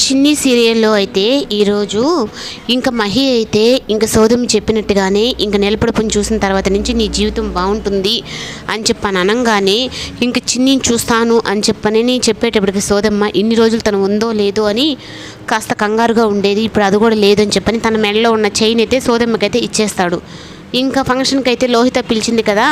చిన్ని సీరియల్లో అయితే ఈరోజు ఇంకా మహి అయితే ఇంకా సోదమి చెప్పినట్టుగానే ఇంకా నిలబడుపుని చూసిన తర్వాత నుంచి నీ జీవితం బాగుంటుంది అని చెప్పని అనగానే ఇంక చిన్ని చూస్తాను అని చెప్పని చెప్పేటప్పటికి సోదమ్మ ఇన్ని రోజులు తను ఉందో లేదో అని కాస్త కంగారుగా ఉండేది. ఇప్పుడు అది కూడా లేదని చెప్పని తన మెడలో ఉన్న చైన్ అయితే సోదమ్మకైతే ఇచ్చేస్తాడు. ఇంకా ఫంక్షన్కి అయితే లోహిత పిలిచింది కదా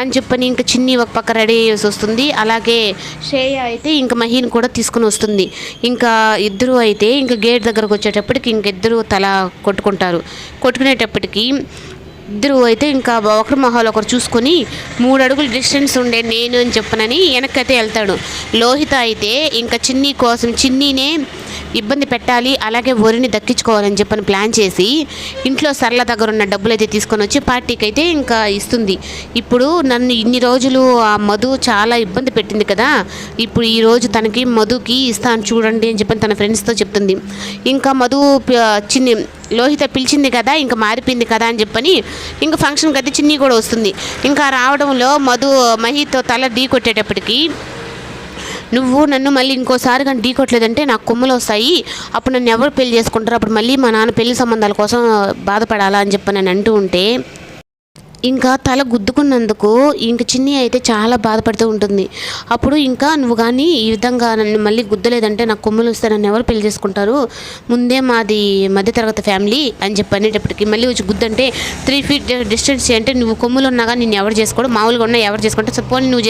అని చెప్పని ఇంకా చిన్ని ఒక పక్క రెడీ అయ్యేసి వస్తుంది. అలాగే శ్రేయ అయితే ఇంకా మహిన్ కూడా తీసుకుని వస్తుంది. ఇంకా ఇద్దరు అయితే ఇంకా గేట్ దగ్గరకు వచ్చేటప్పటికి ఇంకిద్దరు తల కొట్టుకుంటారు. కొట్టుకునేటప్పటికి ఇద్దరు అయితే ఇంకా ఒకరి మొహాలు ఒకరు చూసుకొని మూడు అడుగులు డిస్టెన్స్ ఉండే నేను అని చెప్పనని వెనక్కైతే వెళ్తాడు. లోహిత అయితే ఇంకా చిన్ని కోసం చిన్నీనే ఇబ్బంది పెట్టాలి అలాగే వరిని దక్కించుకోవాలని చెప్పని ప్లాన్ చేసి ఇంట్లో సరళ దగ్గర ఉన్న డబ్బులు అయితే తీసుకొని వచ్చి పార్టీకి అయితే ఇంకా ఇస్తుంది. ఇప్పుడు నన్ను ఇన్ని రోజులు ఆ మధు చాలా ఇబ్బంది పెట్టింది కదా ఇప్పుడు ఈ రోజు తనకి మధుకి ఇస్తాను చూడండి అని చెప్పని తన ఫ్రెండ్స్తో చెప్తుంది. ఇంకా మధు చిన్ని లోహిత పిలిచింది కదా ఇంకా మారిపోయింది కదా అని చెప్పని ఇంకా ఫంక్షన్కి అయితే చిన్ని కూడా వస్తుంది. ఇంకా రావడంలో మధు మహితో తల ఢీ కొట్టేటప్పటికి నువ్వు నన్ను మళ్ళీ ఇంకోసారి కానీ ఢీకొట్లేదంటే నాకు కొమ్ములు వస్తాయి. అప్పుడు నన్ను ఎవరు పెళ్ళి చేసుకుంటారు? అప్పుడు మళ్ళీ మా నాన్న పెళ్ళి సంబంధాల కోసం బాధపడాలా అని చెప్పి నేను అంటూ ఉంటే ఇంకా తల గుద్దుకున్నందుకు ఇంక చిన్ని అయితే చాలా బాధపడుతూ ఉంటుంది. అప్పుడు ఇంకా నువ్వు కానీ ఈ విధంగా నన్ను మళ్ళీ గుద్దలేదంటే నాకు కొమ్ములు వస్తే నన్ను ఎవరు పెళ్ళి చేసుకుంటారు? ముందే మాది మధ్యతరగతి ఫ్యామిలీ అని చెప్పి అనేటప్పటికి మళ్ళీ వచ్చి గుద్దంటే త్రీ ఫీట్ డిస్టెన్స్ అంటే నువ్వు కొమ్ములు ఉన్నాగా నేను ఎవరు చేసుకోడు. మామూలుగా ఉన్నా ఎవరు చేసుకుంటే సపోజ్ నువ్వు